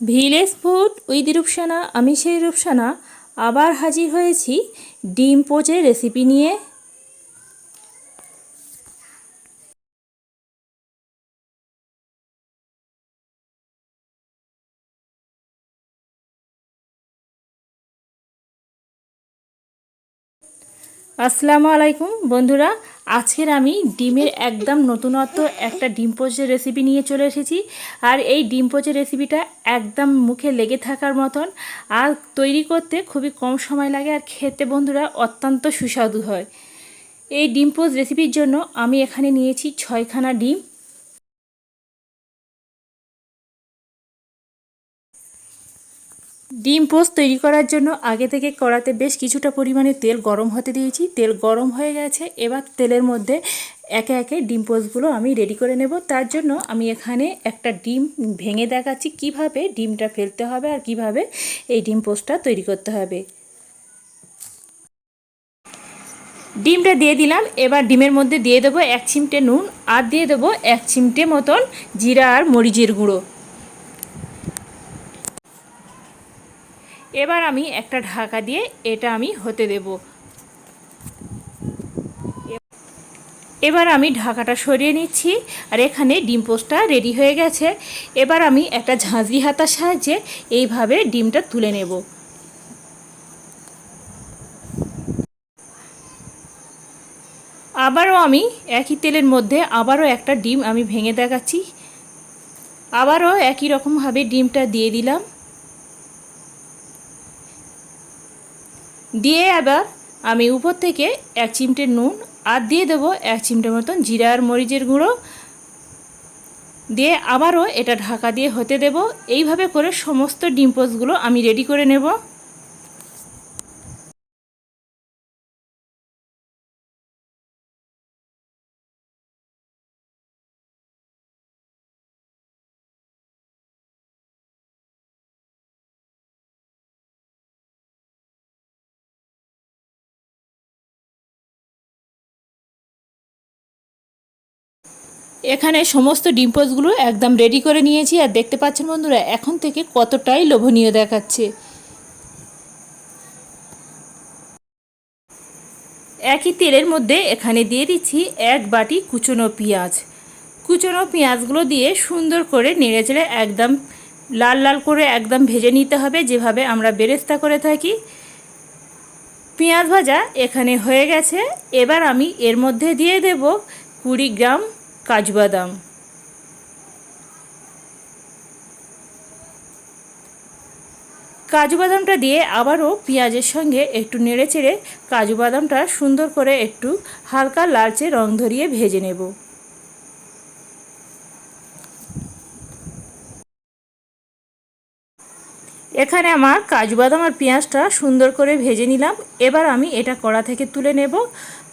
Village food with Rupsana আমি সেই রূপসানা। আবার হাজির হয়েছি ডিম পোচের রেসিপি নিয়ে। আসসালামু আলাইকুম বন্ধুরা আজকের আমি ডিমের একদম নতুনত্ব একটা ডিম পোচের রেসিপি নিয়ে চলে এসেছি। আর এই ডিম পোচের রেসিপিটা একদম মুখে লেগে থাকার মতন। আর তৈরি করতে খুবই কম সময় লাগে আর খেতে বন্ধুরা অত্যন্ত সুস্বাদু হয়। এই ডিম পোচ রেসিপির জন্য আমি এখানে নিয়েছি ছয়খানা ডিম। ডিম পোস্ট তৈরি করার জন্য আগে থেকে কড়াতে বেশ কিছুটা পরিমাণে তেল গরম হতে দিয়েছি। তেল গরম হয়ে গেছে, এবার তেলের মধ্যে একে একে ডিম পোস্টগুলো আমি রেডি করে নেব। তার জন্য আমি এখানে একটা ডিম ভেঙে দেখাচ্ছি, কীভাবে ডিমটা ফেলতে হবে আর কীভাবে এই ডিম পোস্টটা তৈরি করতে হবে। ডিমটা দিয়ে দিলাম, এবার ডিমের মধ্যে দিয়ে দেবো এক চিমটে নুন আর দিয়ে দেবো এক চিমটে মতন জিরা আর মরিচের গুঁড়ো। এবার আমি একটা ঢাকা দিয়ে এটা আমি হতে দেব। এবার আমি ঢাকাটা সরিয়ে নিচ্ছি, আর এখানে ডিম পোস্টটা রেডি হয়ে গেছে। এবার আমি একটা ঝাঁঝরি হাতার সাহায্যে এইভাবে ডিমটা তুলে নেব। আবারও আমি একই তেলের মধ্যে আবারও একটা ডিম আমি ভেঙে দেখাচ্ছি। আবারও একই রকমভাবে ডিমটা দিয়ে দিলাম। দিয়ে আবার আমি উপর থেকে এক চিমটে নুন আর দিয়ে দেবো এক চিমটে মতন জিরা আর মরিচের গুঁড়ো। দিয়ে আবারও এটা ঢাকা দিয়ে হতে দেব। এইভাবে করে সমস্ত ডিম পোস্টগুলো আমি রেডি করে নেব। এখানে সমস্ত ডিম পোস্টগুলো একদম রেডি করে নিয়েছি আর দেখতে পাচ্ছেন বন্ধুরা, এখন থেকে কতটাই লোভনীয় দেখাচ্ছে। একই তেলের মধ্যে এখানে দিয়ে দিচ্ছি এক বাটি কুচনো পেঁয়াজ। কুচনো পেঁয়াজগুলো দিয়ে সুন্দর করে নেড়ে চেড়ে একদম লাল লাল করে একদম ভেজে নিতে হবে, যেভাবে আমরা বেরেস্তা করে থাকি। পেঁয়াজ ভাজা এখানে হয়ে গেছে। এবার আমি এর মধ্যে দিয়ে দেব কুড়ি গ্রাম কাজু বাদাম কাজু বাদামটা দিয়ে আবারও পেঁয়াজের সঙ্গে একটু নেড়ে চেড়ে কাজু বাদামটা সুন্দর করে একটু হালকা লালচে রং ধরিয়ে ভেজে নেব। এখানে আমার কাজু বাদাম আর পেঁয়াজটা সুন্দর করে ভেজে নিলাম। এবার আমি এটা কড়া থেকে তুলে নেব।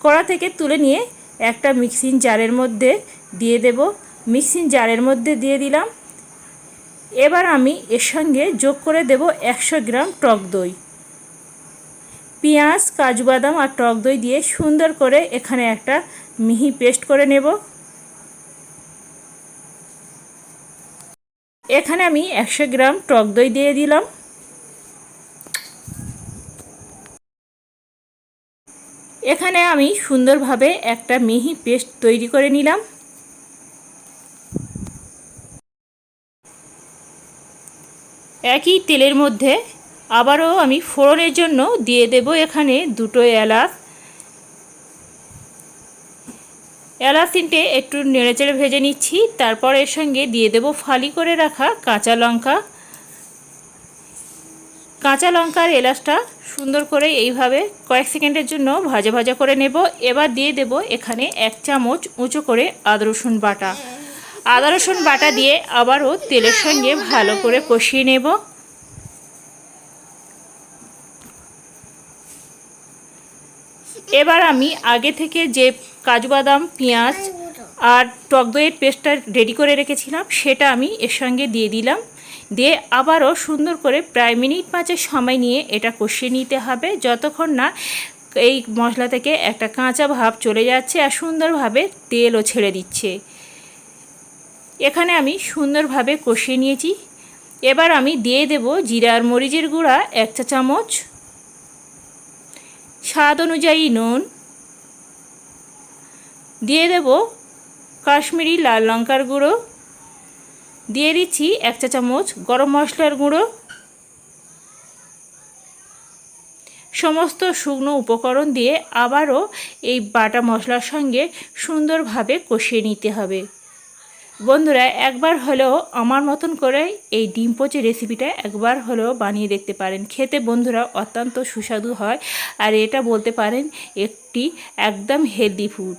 কড়া থেকে তুলে নিয়ে একটা মিক্সিং জারের মধ্যে দিয়ে দেব। মিক্সিং জারের মধ্যে দিয়ে দিলাম। এবার আমি এর সঙ্গে যোগ করে দেব একশো গ্রাম টক দই। পেঁয়াজ, কাজু বাদাম আর টক দই দিয়ে সুন্দর করে এখানে একটা মিহি পেস্ট করে নেব। এখানে আমি একশো গ্রাম টক দই দিয়ে দিলাম। এখানে আমি সুন্দরভাবে একটা মিহি পেস্ট তৈরি করে নিলাম। একই তেলের মধ্যে আবারও আমি ফোড়নের জন্য দিয়ে দেব এখানে দুটো এলাচ। এলাচ তিনটে একটু নেড়েচেড়ে ভেজে নিচ্ছি, তারপর এর সঙ্গে দিয়ে দেব ফালি করে রাখা কাঁচা লঙ্কা। কাঁচা লঙ্কার এলাচটা সুন্দর করে এইভাবে কয়েক সেকেন্ডের জন্য ভাজা ভাজা করে নেব। এবার দিয়ে দেব এখানে এক চামচ উঁচু করে আদা রসুন বাটা। আদা, রসুন বাটা দিয়ে আবারও তেলের সঙ্গে ভালো করে কষিয়ে নেব। এবার আমি আগে থেকে যে কাজু বাদাম পেঁয়াজ আর টক দইয়ের পেস্টটা রেডি করে রেখেছিলাম, সেটা আমি এর সঙ্গে দিয়ে দিলাম। দিয়ে আবারও সুন্দর করে প্রায় মিনিট পাঁচের সময় নিয়ে এটা কষিয়ে নিতে হবে। যতক্ষণ না এই মশলা থেকে একটা কাঁচা ভাব চলে যাচ্ছে আর সুন্দরভাবে তেলও ছেড়ে দিচ্ছে। এখানে আমি সুন্দরভাবে কষিয়ে নিয়েছি। এবার আমি দিয়ে দেব জিরা আর মরিচের গুঁড়া এক চা চামচ। স্বাদ অনুযায়ী নুন। দিয়ে দেব কাশ্মীরি লাল লঙ্কার গুঁড়ো। দিয়ে দিচ্ছি এক চা চামচ গরম মশলার গুঁড়ো। সমস্ত শুকনো উপকরণ দিয়ে আবারও এই বাটা মশলার সঙ্গে সুন্দরভাবে কষিয়ে নিতে হবে। বন্ধুরা, একবার হলেও আমার মতন করে এই ডিম পচে রেসিপিটা একবার হলেও বানিয়ে দেখতে পারেন। খেতে বন্ধুরা অত্যন্ত সুস্বাদু হয়। আর এটা বলতে পারেন একটি একদম হেলদি ফুড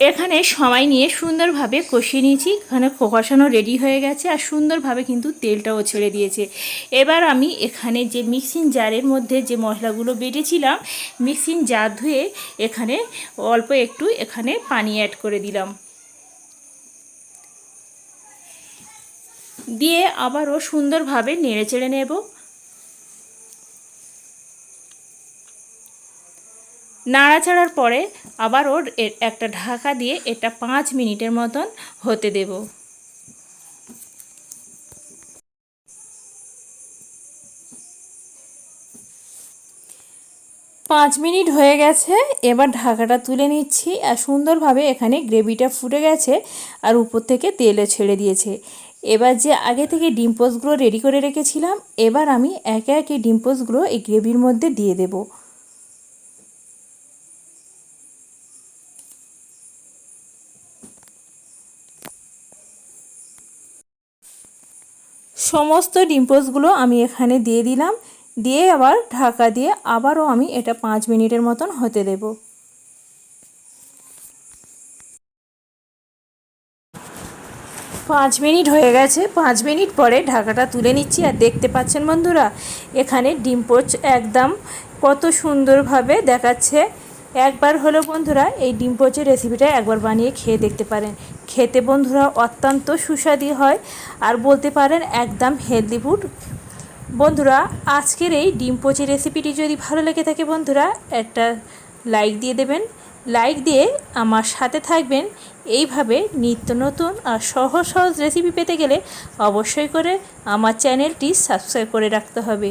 এখানে সময় নিয়ে সুন্দরভাবে কষিয়ে নিয়েছি। এখানে কষানো রেডি হয়ে গেছে আর সুন্দরভাবে কিন্তু তেলটাও ছেড়ে দিয়েছে। এবার আমি এখানে যে মিক্সিং জারের মধ্যে যে মশলাগুলো বেটেছিলাম মিক্সিং জার ধুয়ে এখানে অল্প একটু এখানে পানি অ্যাড করে দিলাম। দিয়ে আবারও সুন্দরভাবে নেড়ে চেড়ে নেব। নাড়াচাড়ার পরে আবার ওর একটা ঢাকা দিয়ে এটা পাঁচ মিনিটের মতন হতে দেব। পাঁচ মিনিট হয়ে গেছে, এবার ঢাকাটা তুলে নিচ্ছি আর সুন্দরভাবে এখানে গ্রেভিটা ফুটে গেছে আর উপর থেকে তেলও ছেড়ে দিয়েছে। এবার যে আগে থেকে ডিম পোস্টগুলো রেডি করে রেখেছিলাম, এবার আমি একে একে ডিম পোস্টগুলো এই গ্রেভির মধ্যে দিয়ে দেবো। সমস্ত ডিম্পোসগুলো আমি এখানে দিয়ে দিলাম। দিয়ে আবার ঢাকা দিয়ে আবারও আমি এটা পাঁচ মিনিটের মতন হতে দেব। পাঁচ মিনিট হয়ে গেছে। পাঁচ মিনিট পরে ঢাকাটা তুলে নিচ্ছি। আর দেখতে পাচ্ছেন বন্ধুরা, এখানে ডিম্পোচ একদম কত সুন্দরভাবে দেখাচ্ছে। একবার হলো বন্ধুরা এই ডিম পোচের রেসিপিটা একবার বানিয়ে খেয়ে দেখতে পারেন। খেতে বন্ধুরা অত্যন্ত সুস্বাদু হয় আর বলতে পারেন একদম হেলদি ফুড বন্ধুরা, আজকের এই ডিম পোচে রেসিপিটি যদি ভালো লেগে থাকে বন্ধুরা, একটা লাইক দিয়ে দেবেন। লাইক দিয়ে আমার সাথে থাকবেন। এইভাবে নিত্য নতুন আর সহজ সহজ রেসিপি পেতে গেলে অবশ্যই করে আমার চ্যানেলটি সাবস্ক্রাইব করে রাখতে হবে।